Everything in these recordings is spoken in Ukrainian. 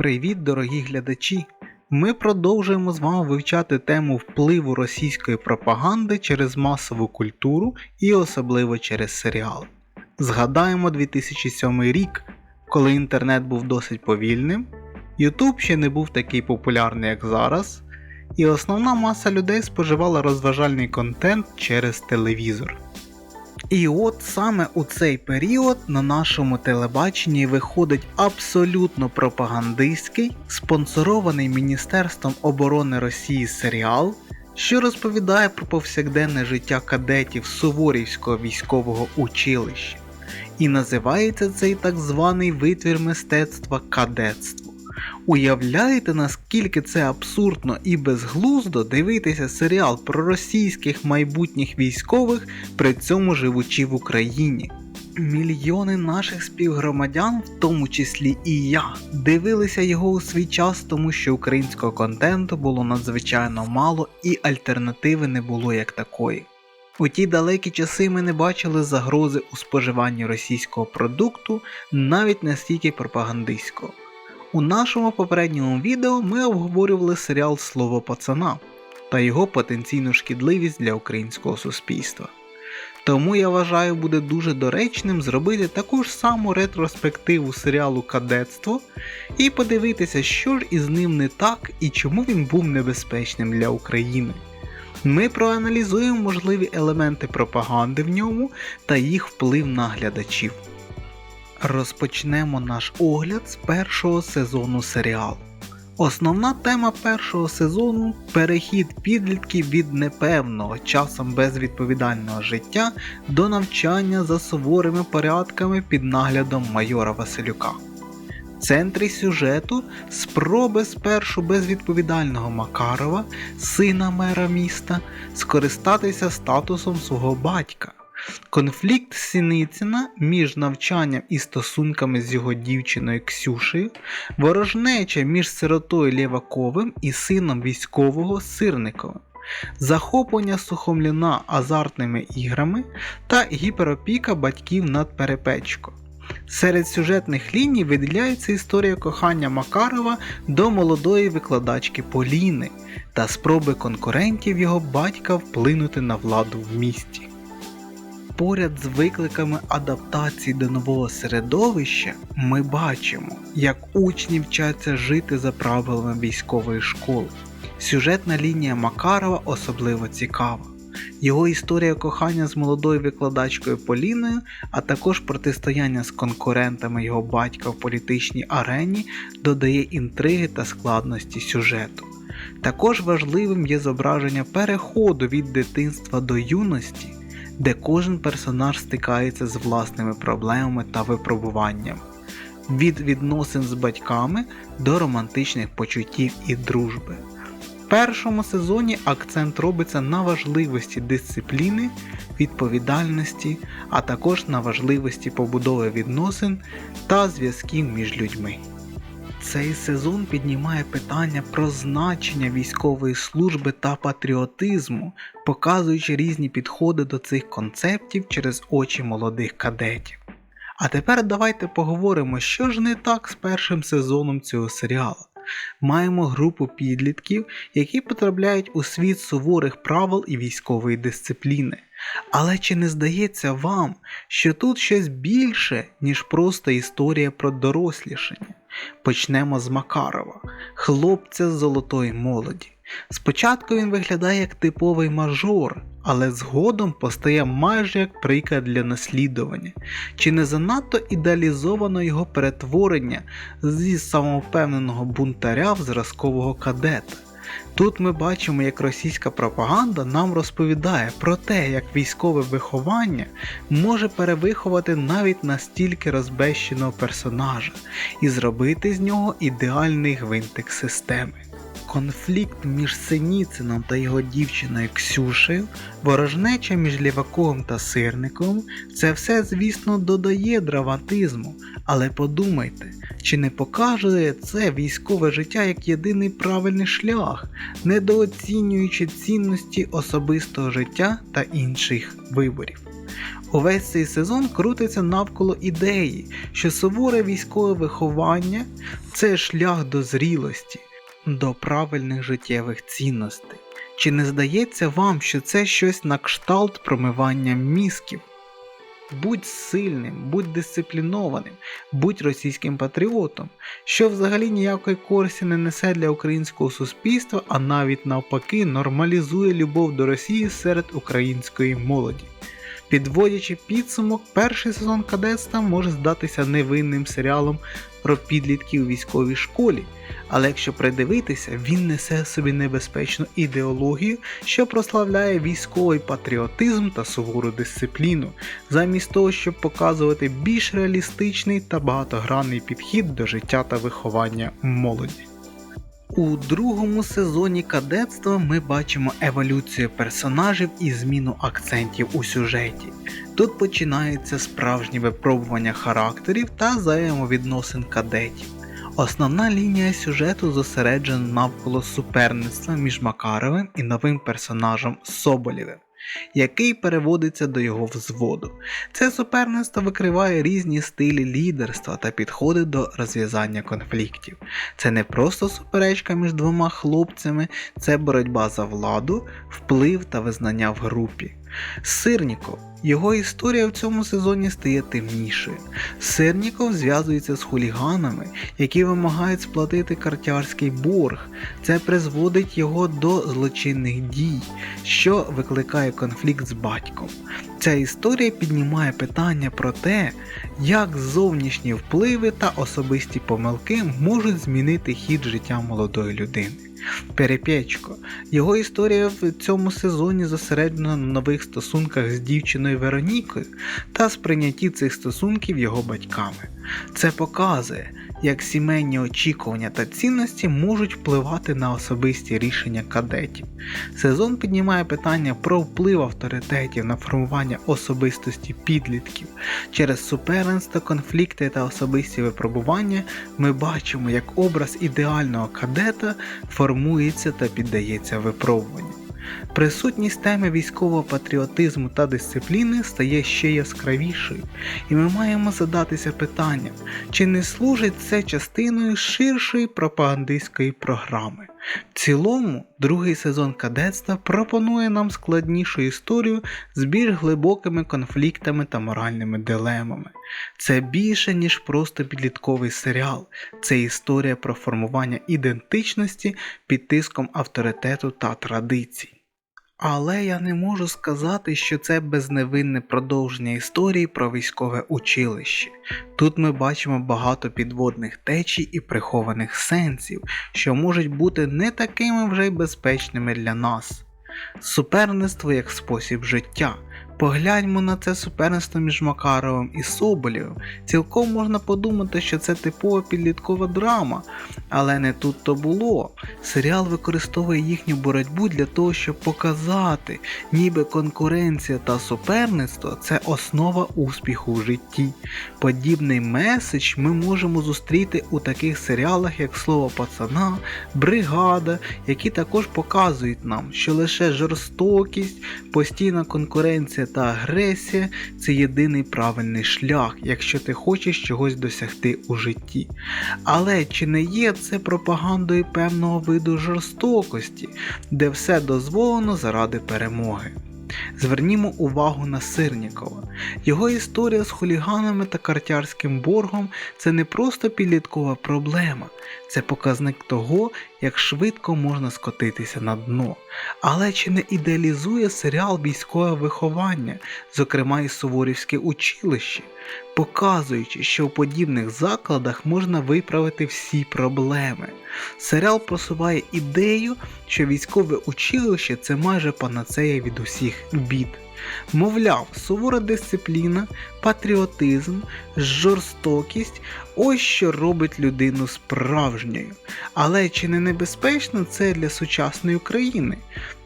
Привіт, дорогі глядачі! Ми продовжуємо з вами вивчати тему впливу російської пропаганди через масову культуру і особливо через серіали. Згадаємо 2007 рік, коли інтернет був досить повільним, YouTube ще не був такий популярний, як зараз, і основна маса людей споживала розважальний контент через телевізор. І от саме у цей період на нашому телебаченні виходить абсолютно пропагандистський, спонсорований Міністерством оборони Росії серіал, що розповідає про повсякденне життя кадетів Суворівського військового училища. І називається цей так званий витвір мистецтва кадетство. Уявляєте, наскільки це абсурдно і безглуздо дивитися серіал про російських майбутніх військових, при цьому живучи в Україні? Мільйони наших співгромадян, в тому числі і я, дивилися його у свій час, тому що українського контенту було надзвичайно мало і альтернативи не було як такої. У ті далекі часи ми не бачили загрози у споживанні російського продукту, навіть настільки пропагандистського. У нашому попередньому відео ми обговорювали серіал Слово пацана та його потенційну шкідливість для українського суспільства. Тому я вважаю буде дуже доречним зробити таку ж саму ретроспективу серіалу Кадетство і подивитися, що ж із ним не так і чому він був небезпечним для України. Ми проаналізуємо можливі елементи пропаганди в ньому та їх вплив на глядачів. Розпочнемо наш огляд з першого сезону серіалу. Основна тема першого сезону перехід підлітків від непевного, часом безвідповідального життя до навчання за суворими порядками під наглядом майора Василюка. В центрі сюжету спроби спершу безвідповідального Макарова, сина мера міста, скористатися статусом свого батька. Конфлікт Синицина між навчанням і стосунками з його дівчиною Ксюшею, ворожнеча між сиротою Лєваковим і сином військового Сирниковим, захоплення Сухомліна азартними іграми та гіперопіка батьків над Перепечко. Серед сюжетних ліній виділяється історія кохання Макарова до молодої викладачки Поліни та спроби конкурентів його батька вплинути на владу в місті. Поряд з викликами адаптації до нового середовища ми бачимо, як учні вчаться жити за правилами військової школи. Сюжетна лінія Макарова особливо цікава. Його історія кохання з молодою викладачкою Поліною, а також протистояння з конкурентами його батька в політичній арені додає інтриги та складності сюжету. Також важливим є зображення переходу від дитинства до юності де кожен персонаж стикається з власними проблемами та випробуваннями, від відносин з батьками до романтичних почуттів і дружби. В першому сезоні акцент робиться на важливості дисципліни, відповідальності, а також на важливості побудови відносин та зв'язків між людьми. Цей сезон піднімає питання про значення військової служби та патріотизму, показуючи різні підходи до цих концептів через очі молодих кадетів. А тепер давайте поговоримо, що ж не так з першим сезоном цього серіалу. Маємо групу підлітків, які потрапляють у світ суворих правил і військової дисципліни. Але чи не здається вам, що тут щось більше, ніж просто історія про дорослішання? Почнемо з Макарова, хлопця з золотої молоді. Спочатку він виглядає як типовий мажор, але згодом постає майже як приклад для наслідування, чи не занадто ідеалізовано його перетворення зі самовпевненого бунтаря в зразкового кадета. Тут ми бачимо, як російська пропаганда нам розповідає про те, як військове виховання може перевиховати навіть настільки розбещеного персонажа і зробити з нього ідеальний гвинтик системи. Конфлікт між Синіцином та його дівчиною Ксюшею, ворожнеча між Ліваковим та Сирником це все, звісно, додає драматизму, але подумайте, чи не показує це військове життя як єдиний правильний шлях, недооцінюючи цінності особистого життя та інших виборів. Увесь цей сезон крутиться навколо ідеї, що суворе військове виховання це шлях до зрілості, до правильних життєвих цінностей. Чи не здається вам, що це щось на кшталт промивання мізків? Будь сильним, будь дисциплінованим, будь російським патріотом, що взагалі ніякої користі не несе для українського суспільства, а навіть навпаки нормалізує любов до Росії серед української молоді. Підводячи підсумок, перший сезон кадетства може здатися невинним серіалом про підлітків у військовій школі, але якщо придивитися, він несе собі небезпечну ідеологію, що прославляє військовий патріотизм та сувору дисципліну, замість того, щоб показувати більш реалістичний та багатогранний підхід до життя та виховання молоді. У другому сезоні кадетства ми бачимо еволюцію персонажів і зміну акцентів у сюжеті. Тут починається справжнє випробування характерів та взаємовідносин кадетів. Основна лінія сюжету зосереджена навколо суперництва між Макаровим і новим персонажем Соболєвим який переводиться до його взводу. Це суперництво викриває різні стилі лідерства та підходи до розв'язання конфліктів. Це не просто суперечка між двома хлопцями, це боротьба за владу, вплив та визнання в групі. Сирніков. Його історія в цьому сезоні стає темнішою. Сирніков зв'язується з хуліганами, які вимагають сплатити картярський борг. Це призводить його до злочинних дій, що викликає конфлікт з батьком. Ця історія піднімає питання про те, як зовнішні впливи та особисті помилки можуть змінити хід життя молодої людини. Перепєчко. Його історія в цьому сезоні зосереджена на нових стосунках з дівчиною Веронікою та сприйнятті цих стосунків його батьками. Це показує, як сімейні очікування та цінності можуть впливати на особисті рішення кадетів. Сезон піднімає питання про вплив авторитетів на формування особистості підлітків. Через суперенство, конфлікти та особисті випробування ми бачимо, як образ ідеального кадета формується та піддається випробуванню. Присутність теми військового патріотизму та дисципліни стає ще яскравішою, і ми маємо задатися питанням, чи не служить це частиною ширшої пропагандистської програми. В цілому, другий сезон кадетства пропонує нам складнішу історію з більш глибокими конфліктами та моральними дилемами. Це більше, ніж просто підлітковий серіал, це історія про формування ідентичності під тиском авторитету та традицій. Але я не можу сказати, що це безневинне продовження історії про військове училище. Тут ми бачимо багато підводних течій і прихованих сенсів, що можуть бути не такими вже й безпечними для нас. Суперництво як спосіб життя. Погляньмо на це суперництво між Макаровим і Соболєвим. Цілком можна подумати, що це типова підліткова драма, але не тут то було. Серіал використовує їхню боротьбу для того, щоб показати, ніби конкуренція та суперництво це основа успіху в житті. Подібний меседж ми можемо зустріти у таких серіалах, як Слово пацана, Бригада, які також показують нам, що лише жорстокість, постійна конкуренція та агресія це єдиний правильний шлях, якщо ти хочеш чогось досягти у житті. Але чи не є це пропагандою певного виду жорстокості, де все дозволено заради перемоги? Звернімо увагу на Сирнікова. Його історія з хуліганами та картярським боргом це не просто підліткова проблема, це показник того, як швидко можна скотитися на дно. Але чи не ідеалізує серіал військове виховання, зокрема і Суворівське училище, показуючи, що у подібних закладах можна виправити всі проблеми. Серіал просуває ідею, що військове училище це майже панацея від усіх бід. Мовляв, сувора дисципліна, патріотизм, жорстокість ось що робить людину справжньою. Але чи не небезпечно це для сучасної України?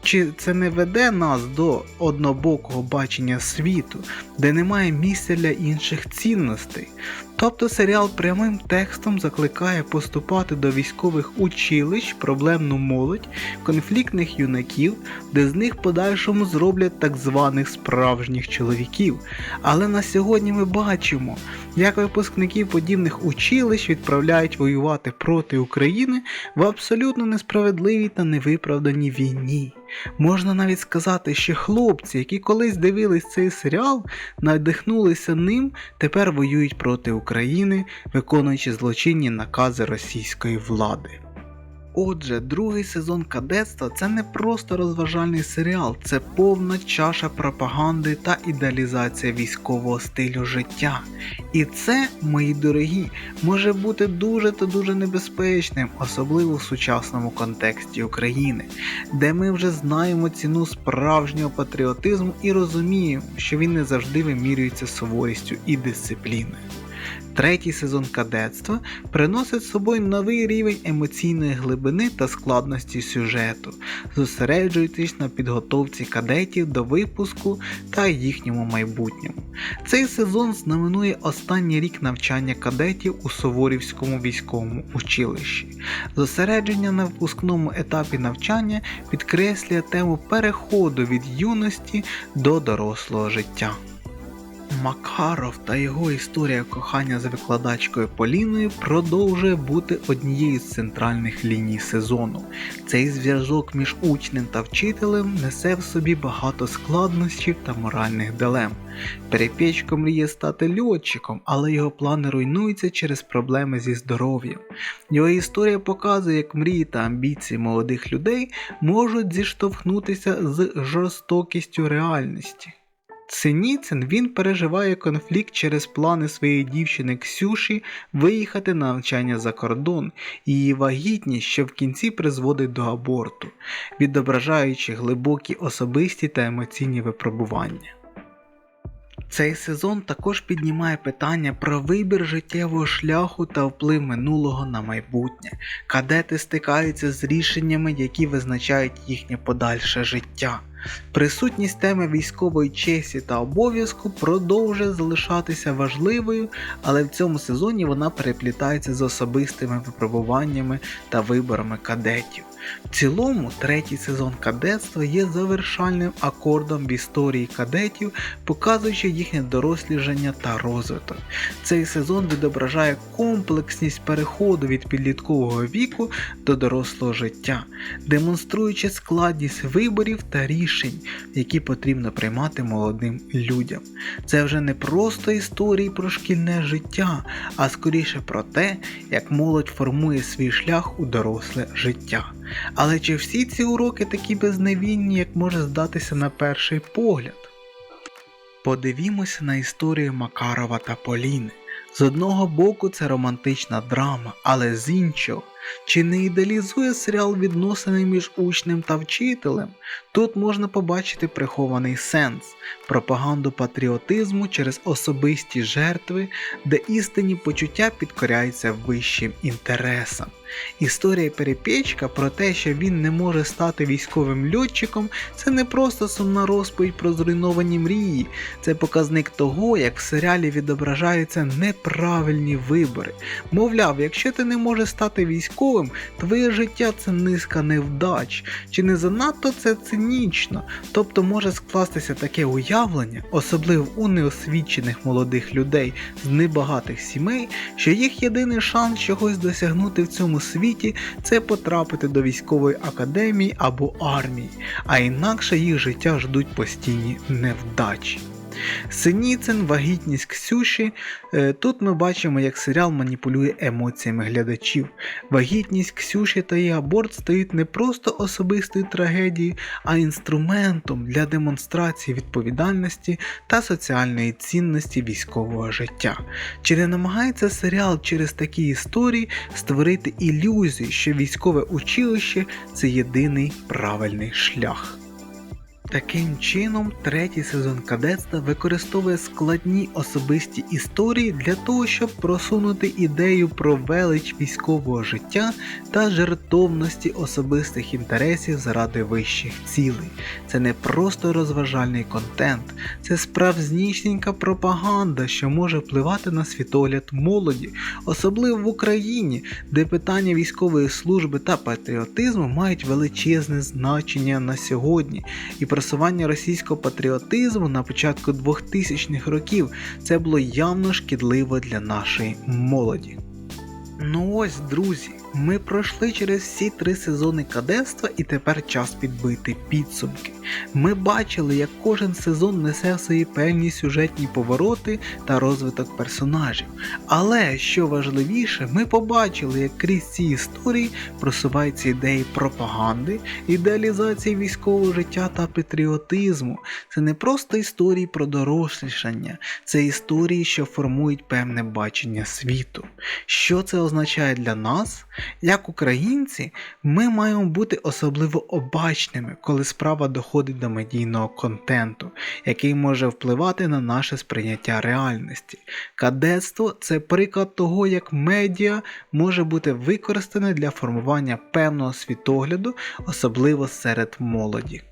чи це не веде нас до однобокого бачення світу, де немає місця для інших цінностей? Тобто серіал прямим текстом закликає поступати до військових училищ, проблемну молодь, конфліктних юнаків, де з них подальшому зроблять так званих справжніх чоловіків. Але на сьогодні ми бачимо, як випускників подібних училищ відправляють воювати проти України в абсолютно несправедливій та невиправданій війні. Можна навіть сказати, що хлопці, які колись дивились цей серіал, надихнулися ним, тепер воюють проти України, виконуючи злочинні накази російської влади. Отже, другий сезон кадетства це не просто розважальний серіал, це повна чаша пропаганди та ідеалізація військового стилю життя. І це, мої дорогі, може бути дуже та дуже небезпечним, особливо в сучасному контексті України, де ми вже знаємо ціну справжнього патріотизму і розуміємо, що він не завжди вимірюється суворістю і дисципліною. Третій сезон кадетства приносить з собою новий рівень емоційної глибини та складності сюжету, зосереджуючись на підготовці кадетів до випуску та їхньому майбутньому. Цей сезон знаменує останній рік навчання кадетів у Суворівському військовому училищі. Зосередження на випускному етапі навчання підкреслює тему переходу від юності до дорослого життя. Макаров та його історія кохання з викладачкою Поліною продовжує бути однією з центральних ліній сезону. Цей зв'язок між учнем та вчителем несе в собі багато складнощів та моральних дилем. Перепечко мріє стати льотчиком, але його плани руйнуються через проблеми зі здоров'ям. Його історія показує, як мрії та амбіції молодих людей можуть зіштовхнутися з жорстокістю реальності. Синіцин він переживає конфлікт через плани своєї дівчини Ксюші виїхати на навчання за кордон і її вагітність, що в кінці призводить до аборту, відображаючи глибокі особисті та емоційні випробування. Цей сезон також піднімає питання про вибір життєвого шляху та вплив минулого на майбутнє. Кадети стикаються з рішеннями, які визначають їхнє подальше життя. Присутність теми військової честі та обов'язку продовжує залишатися важливою, але в цьому сезоні вона переплітається з особистими випробуваннями та виборами кадетів. В цілому, третій сезон кадетства є завершальним акордом в історії кадетів, показуючи їхнє доросліження та розвиток. Цей сезон відображає комплексність переходу від підліткового віку до дорослого життя, демонструючи складність виборів та рішень, які потрібно приймати молодим людям. Це вже не просто історії про шкільне життя, а скоріше про те, як молодь формує свій шлях у доросле життя. Але чи всі ці уроки такі безневінні, як може здатися на перший погляд? Подивімося на історію Макарова та Поліни. З одного боку, це романтична драма, але з іншого, чи не ідеалізує серіал відносини між учнем та вчителем? Тут можна побачити прихований сенс, пропаганду патріотизму через особисті жертви, де істинні почуття підкоряються вищим інтересам. Історія Перепечка про те, що він не може стати військовим льотчиком, це не просто сумна розповідь про зруйновані мрії, це показник того, як в серіалі відображаються неправильні вибори. Мовляв, якщо ти не можеш стати військовим, твоє життя це низка невдач, чи не занадто це цинічно, тобто може скластися таке уявлення, особливо у неосвічених молодих людей з небагатих сімей, що їх єдиний шанс чогось досягнути в цьому світі це потрапити до військової академії або армії, а інакше їх життя ждуть постійні невдачі. Синіцин, вагітність Ксюші. Е, тут ми бачимо, як серіал маніпулює емоціями глядачів. Вагітність Ксюші та її аборт стають не просто особистою трагедією, а інструментом для демонстрації відповідальності та соціальної цінності військового життя. Чи не намагається серіал через такі історії створити ілюзію, що військове училище це єдиний правильний шлях? Таким чином, третій сезон кадетства використовує складні особисті історії для того, щоб просунути ідею про велич військового життя та жертовності особистих інтересів заради вищих цілей. Це не просто розважальний контент, це справжнісінька пропаганда, що може впливати на світогляд молоді, особливо в Україні, де питання військової служби та патріотизму мають величезне значення на сьогодні. І просування російського патріотизму на початку 2000-х років це було явно шкідливо для нашої молоді. Ну ось, друзі, ми пройшли через всі три сезони кадетства і тепер час підбити підсумки. Ми бачили, як кожен сезон несе в собі певні сюжетні повороти та розвиток персонажів. Але що важливіше, ми побачили, як крізь ці історії просуваються ідеї пропаганди, ідеалізації військового життя та патріотизму. Це не просто історії про дорослішання, це історії, що формують певне бачення світу. Що це означає для нас? Як українці, ми маємо бути особливо обачними, коли справа доходить до медійного контенту, який може впливати на наше сприйняття реальності. Кадетство це приклад того, як медіа може бути використане для формування певного світогляду, особливо серед молоді.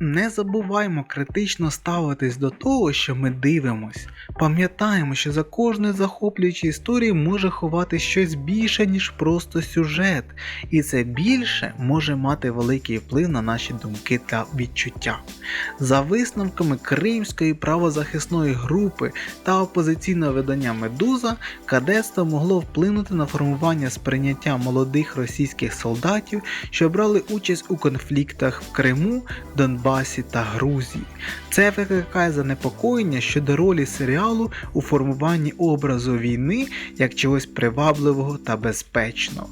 Не забуваймо критично ставитись до того, що ми дивимось. Пам'ятаємо, що за кожною захоплюючою історією може ховати щось більше, ніж просто сюжет, і це більше може мати великий вплив на наші думки та відчуття. За висновками Кримської правозахисної групи та опозиційного видання Медуза, кадетство могло вплинути на формування сприйняття молодих російських солдатів, що брали участь у конфліктах в Криму, Донбасі та Грузії. Це викликає занепокоєння щодо ролі серіалу у формуванні образу війни як чогось привабливого та безпечного.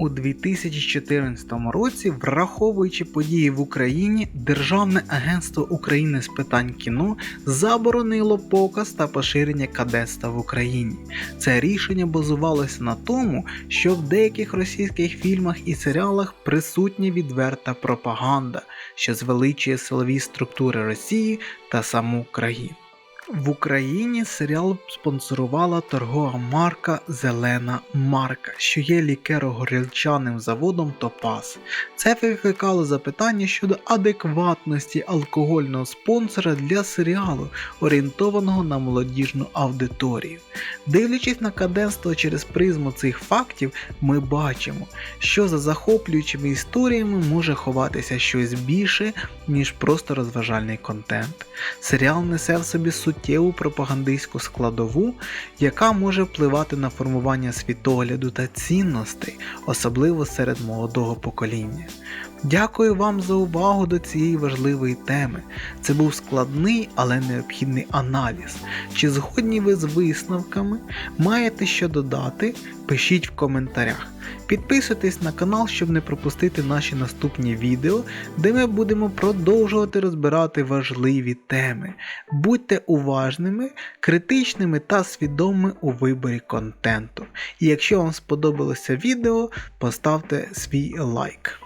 У 2014 році, враховуючи події в Україні, Державне агентство України з питань кіно заборонило показ та поширення кадетства в Україні. Це рішення базувалося на тому, що в деяких російських фільмах і серіалах присутня відверта пропаганда, що звеличує силові структури Росії та саму країну. В Україні серіал спонсорувала торгова марка Зелена Марка, що є лікеро-горілчаним заводом Топас. Це викликало запитання щодо адекватності алкогольного спонсора для серіалу, орієнтованого на молодіжну аудиторію. Дивлячись на кадетство через призму цих фактів, ми бачимо, що за захоплюючими історіями може ховатися щось більше, ніж просто розважальний контент. Серіал несе в собі суттєву пропагандистську складову, яка може впливати на формування світогляду та цінностей, особливо серед молодого покоління. Дякую вам за увагу до цієї важливої теми. Це був складний, але необхідний аналіз. Чи згодні ви з висновками? Маєте що додати? Пишіть в коментарях. Підписуйтесь на канал, щоб не пропустити наші наступні відео, де ми будемо продовжувати розбирати важливі теми. Будьте уважними, критичними та свідомими у виборі контенту. І якщо вам сподобалося відео, поставте свій лайк.